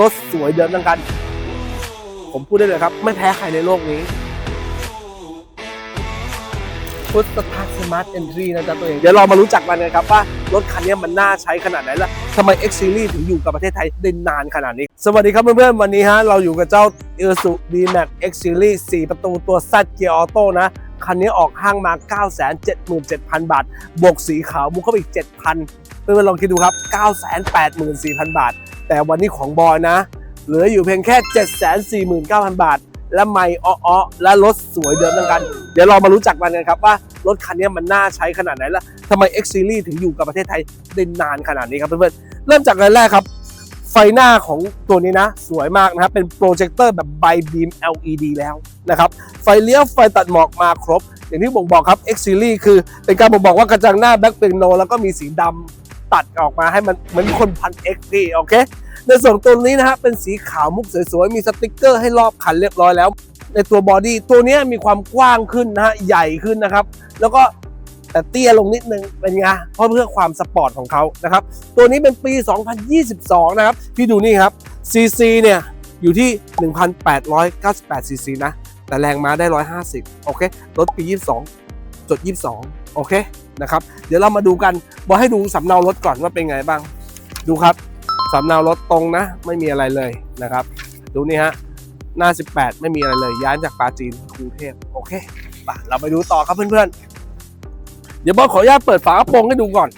รถสวยเดิมดังกัน ผมพูดได้เลยครับ ไม่แพ้ใครในโลกนี้พุทธทัศน์สมาร์ทเอนทรีนะจ๊ะตัวเอง เดี๋ยวเรามารู้จักมันกันครับว่า รถคันนี้มันน่าใช้ขนาดไหนและทำไม X Series ถึงอยู่กับประเทศไทยได้นานขนาดนี้ สวัสดีครับเพื่อนๆ วันนี้ฮะ เราอยู่กับเจ้า i s u D-Max X Series 4 ประตูตัว Z เกียร์ออโต้นะ คันนี้ออกห้างมา 977,000 บาท บวกสีขาวมุกเข้าไปอีก 7,000 เพื่อนๆลองคิดดูครับ 984,000 บาท แต่วันนี้ของบอยนะ เหลืออยู่เพียงแค่ 749,000 บาท และไม่อ้อและรถสวยเดิมดังกัน เดี๋ยวเรามารู้จักมันกันครับว่ารถคันนี้มันน่าใช้ขนาดไหนและทำไม X Series ถึงอยู่กับประเทศไทยได้นานขนาดนี้ครับเพื่อนๆเริ่มจากอันแรกครับ ไฟหน้าของตัวนี้นะ สวยมากนะครับเป็นโปรเจคเตอร์แบบไบบีม LED แล้วนะครับไฟเลี้ยวไฟตัดหมอกมาครบ อย่างที่ผมบอกครับ X Series คือเป็นการบ่งบอกว่ากระจังหน้าแบ็คเป็นโนแล้วก็มีสีดำ ตัดออกมาให้มันเหมือนคนพัน X พี่โอเค ในส่วนตัวนี้นะฮะเป็นสีขาวมุกสวยๆ มีสติกเกอร์ให้รอบคันเรียบร้อยแล้ว ในตัวบอดี้ตัวนี้มีความกว้างขึ้นนะฮะใหญ่ขึ้นนะครับ แล้วก็แต่เตี้ยลงนิดนึงเป็นไงเพราะเพื่อความสปอร์ตของเขานะครับ ตัวนี้เป็นปี 2022 นะครับ พี่ดูนี่ครับ CC เนี่ยอยู่ที่ 1,898 CC นะ แต่แรงม้าได้ 150 โอเค รถปี 22 จด 22 โอเคนะครับ เดี๋ยวเรามาดูกันบอกให้ดูสำเนารถก่อนว่าเป็นไงบ้าง ดูครับสำเนารถตรงนะ ไม่มีอะไรเลยนะครับ ดูนี่ฮะหน้า 18 ไม่มีอะไรเลย ย้ายจากปราจีนกรุงเทพโอเคไปเราไปดูต่อครับเพื่อนๆ เดี๋ยวบอสขออนุญาตเปิดฝากระโปรงให้ดูก่อน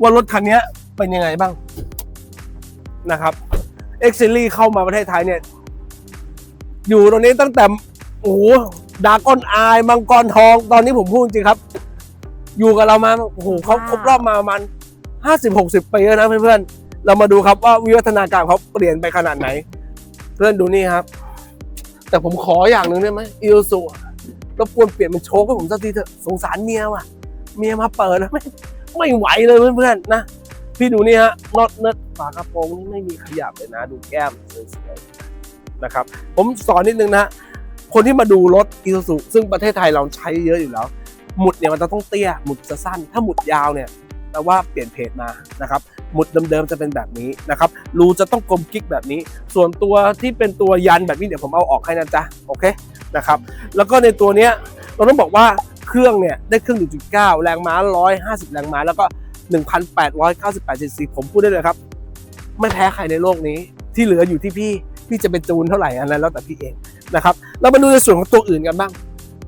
ว่ารถคันนี้เป็นยังไงบ้างนะครับ X Series เข้ามาประเทศไทยเนี่ย อยู่ตรงนี้ตั้งแต่โอ้โห ดากอนอายมังกรทอง ตอนนี้ผมพูดจริงครับ อยู่กับเรามาโอ้โหเขาครบรอบมาประมาณห้าสิบหกสิบปีแล้วนะเพื่อนๆเรามาดูครับว่าวิวัฒนาการเขาเปลี่ยนไปขนาดไหน เพื่อนดูนี่ครับ แต่ผมขออย่างหนึ่งได้ไหมอิลสุรบกวนเปลี่ยนเป็นโชคให้ผมสักทีเถอะสงสารเมียว่ะ เมียมาเปิดแล้วไม่ไม่ไหวเลยเพื่อนๆนะพี่ดูนี่ฮะน็อตเนิร์ดฝากระโปรงนี่ไม่มีขยับเลยนะ ดูแก้มสวยๆนะครับ ผมสอนนิดนึงนะ คนที่มาดูรถอีซูซุซึ่งประเทศไทยเราใช้เยอะอยู่แล้ว หมุดเนี่ยมันจะต้องเตี้ยหมุดจะสั้น ถ้าหมุดยาวเนี่ยแปลว่าเปลี่ยนเพจมานะครับหมุดเดิมๆจะเป็นแบบนี้นะครับรูจะต้องกลมกิ๊กแบบนี้ ส่วนตัวที่เป็นตัวยันแบบนี้เดี๋ยวผมเอาออกให้นะจ๊ะโอเคนะครับแล้วก็ในตัวเนี้ยเราต้องบอกว่าเครื่องเนี่ยได้เครื่อง 1.9 แรงม้า 150 แรงม้า แล้วก็ 1,898ซีซีผมพูดได้เลยครับ ไม่แพ้ใครในโลกนี้ที่เหลืออยู่ที่พี่ พี่จะเป็นจูนเท่าไหร่อันนั้นแล้วแต่พี่เอง นะครับเรามาดูในส่วนของตัวอื่นกันบ้าง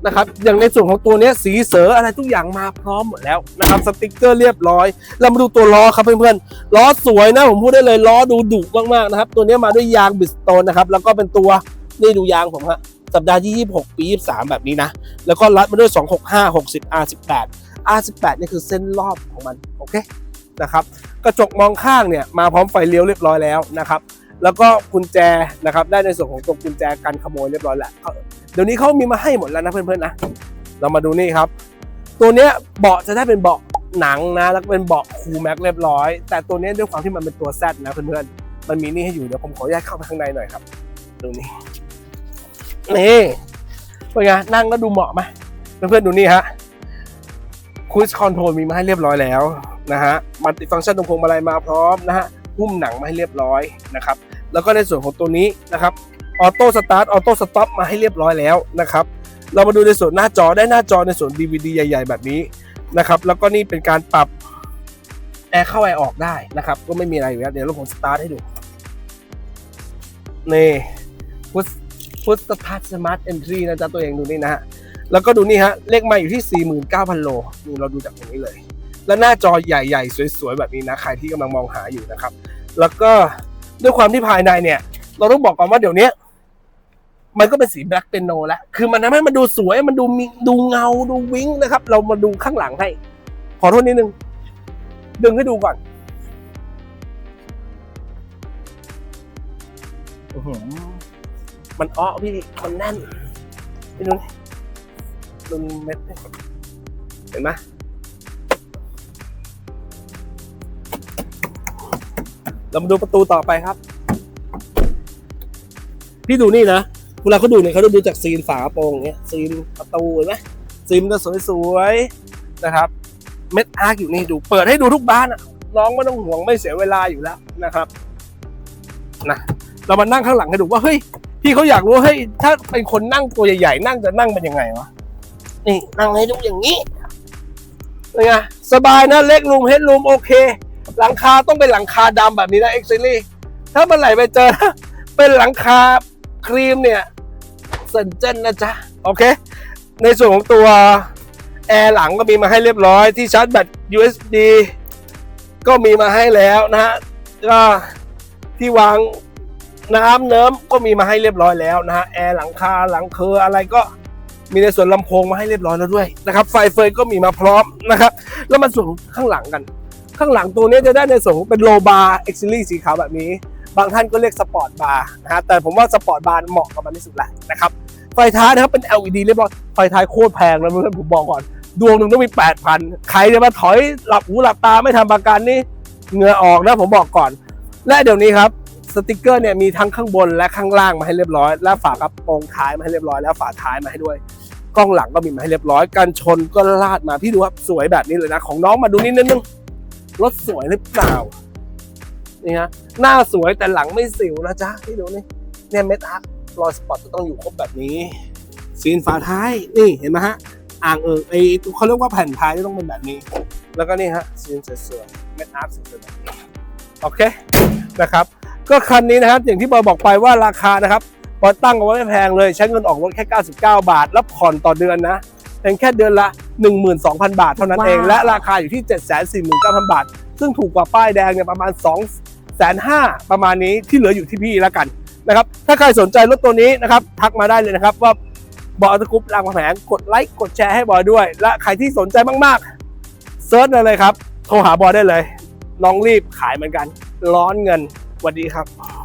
นะครับอย่างในส่วนของตัวนี้สีเสืออะไรทุกอย่างมาพร้อมหมดแล้วนะครับสติกเกอร์เรียบร้อย เรามาดูตัวล้อครับเพื่อนๆล้อสวยนะผมพูดได้เลยล้อดูดุมากๆนะครับ ตัวนี้มาด้วยยางบิสโตนนะครับแล้วก็เป็นตัวนี่ดูยางผมฮะสัปดาห์ที่ 26 ปี 23 แบบนี้นะ แล้วก็รัดมาด้วย 265 60 R18 R18 นี่คือเส้นรอบของมัน โอเคนะครับ กระจกมองข้างเนี่ย มาพร้อมไฟเลี้ยวเรียบร้อยแล้วนะครับ แล้วก็กุญแจนะครับได้ในส่วนของตัวกุญแจกันขโมยเรียบร้อยแล้วเดี๋ยวนี้เขามีมาให้หมดแล้วนะเพื่อนๆนะเรามาดูนี่ครับ ตัวเนี้ยเบาะจะได้เป็นเบาะหนังนะแล้วก็เป็นเบาะคูลแม็กเรียบร้อย แต่ตัวเนี้ยด้วยความที่มันเป็นตัวแซดนะเพื่อนๆมันมีนี่ให้อยู่เดี๋ยวผมขออนุญาตเข้าไปข้างในหน่อยครับดูนี่นี่เป็นไงนั่งก็ดูเหมาะไหมเพื่อนๆดูนี่ฮะคูสคอนโทรลมีมาให้เรียบร้อยแล้วนะฮะมัลติดฟังก์ชันตรงพวงมาลัยมาพร้อมนะฮะหุ้มหนังมาให้เรียบร้อยนะครับ แล้วก็ในส่วนของตัวนี้นะครับออโต้สตาร์ทออโต้สต็อปมาให้เรียบร้อยแล้วนะครับ เรามาดูในส่วนหน้าจอได้หน้าจอในส่วน DVD ใหญ่ ๆ แบบนี้นะครับแล้วก็นี่เป็นการปรับแอร์เข้าแอร์ออกได้นะครับ ก็ไม่มีอะไรอยู่แล้วเดี๋ยวเราผมสตาร์ทให้ดูนี่พุทพุทสตาร์ทสมาร์ทเอนทรีนะจ๊ะตัวเองดูนี่นะฮะแล้วก็ดูนี่ฮะเลขไมาอยู่ที่ 49,000 โลดูเราดูจากตรงนี้เลย แล้วหน้าจอใหญ่ ๆ สวย ๆ แบบนี้นะ ใครที่กำลังมองหาอยู่นะครับ แล้วก็ ด้วยความที่ภายในเนี่ย เราต้องบอกก่อนว่าเดี๋ยวนี้มันก็เป็นสีแบล็กเปนโนแล้ว คือมันทำให้มันดูสวย มันดูมีดูเงา ดูวิ้งนะครับ เรามาดูข้างหลังให้ ขอโทษนิดนึง ดึงให้ดูก่อนมันอ้อพี่ มันแน่นพี่ดูนี่ดูเม็ดเห็นไหม เรามาดูประตูต่อไปครับ พี่ดูนี่นะเวลาเขาดูเนี่ยเขาดูจากซีนฝากระโปรงเงี้ยซีนประตูเห็นไหมซีนมันจะสวยๆนะครับเม็ดอาร์คอยู่นี่ดูเปิดให้ดูทุกบ้านอะน้องไม่ต้องห่วงไม่เสียเวลาอยู่แล้วนะครับนะเรามานั่งข้างหลังให้ดูว่าเฮ้ยพี่เขาอยากรู้เฮ้ยถ้าเป็นคนนั่งตัวใหญ่ๆนั่งจะนั่งเป็นยังไงวะนี่นั่งให้ดูอย่างนี้เป็นไงสบายนะเล็กรูมเฮดรูมโอเค หลังคาต้องเป็นหลังคาดำแบบนี้นะเอ็กซ์ซีถ้าเมื่อไหร่ไปเจอเป็นหลังคาครีมเนี่ยเซนเจนนะจ๊ะ โอเค ในส่วนของตัวแอร์หลังก็มีมาให้เรียบร้อยที่ชาร์จแบต USB ก็มีมาให้แล้วนะฮะก็ที่วางน้ำเนิ้มก็มีมาให้เรียบร้อยแล้วนะฮะแอร์หลังคาหลังเคออะไรก็มีในส่วนลำโพงมาให้เรียบร้อยแล้วด้วยนะครับไฟเฟยก็มีมาพร้อมนะครับ แล้วมาส่วนข้างหลังกัน ข้างหลังตัวนี้จะได้ในส่วนของเป็นโลบาร์เอ็กซิลี่สีขาวแบบนี้ บางท่านก็เรียกสปอร์ตบาร์นะฮะแต่ผมว่าสปอร์ตบาร์เหมาะกับมันที่สุดแหละนะครับไฟท้ายนะครับเป็น LED เรียบร้อยไฟท้ายโคตรแพงนะเพื่อนผมบอกก่อน ดวงหนึ่งต้องมี 8,000 ใครจะมาถอยหลับหูหลับตาไม่ทำประกันนี่เหงื่อออกนะผมบอกก่อน และเดี๋ยวนี้ครับสติกเกอร์เนี่ยมีทั้งข้างบนและข้างล่างมาให้เรียบร้อย และฝากระโปรงท้ายมาให้เรียบร้อย แล้วฝาท้ายมาให้ด้วยกล้องหลังก็มีมาให้เรียบร้อย กันชนก็ลาดมาพี่ดูครับสวยแบบนี้เลยนะ ของน้องมาดูนิดนึง รถสวยหรือเปล่านี่ฮะหน้าสวยแต่หลังไม่สิวนะจ๊ะพี่ดูนี่เนี่ยเมทักรอยสปอตจะต้องอยู่ครบแบบนี้ซีนฝาท้ายนี่เห็นไหมฮะอ่างเอิงไอเขาเรียกว่าแผ่นท้ายจะต้องเป็นแบบนี้ แล้วก็นี่ฮะซีนสวยๆเม็ดอาร์สวยๆแบบนี้โอเคนะครับ ก็คันนี้นะครับอย่างที่บอยบอกไปว่าราคานะครับบอยตั้งเอาไว้ไม่แพงเลยใช้เงินออกรถแค่ 99 บาท แล้วผ่อนต่อเดือนนะ เพียงแค่เดือนละ 12,000 บาทเท่านั้นเอง ว้าว และราคาอยู่ที่ 749,000 บาท ซึ่งถูกกว่าป้ายแดงเนี่ยประมาณ 2 5 0 0ประมาณนี้ที่เหลืออยู่ที่พี่แล้วกันนะครับถ้าใครสนใจรถตัวนี้นะครับทักมาได้เลยนะครับว่าบอยอัตกรุ๊ปรางมาแผงกดไลค์กดแชร์ให้บอยด้วย และใครที่สนใจมากๆเซิร์ชเลยครับ โทรหาบอยได้เลย น้องรีบขายเหมือนกัน ร้อนเงินสวัสดีครับ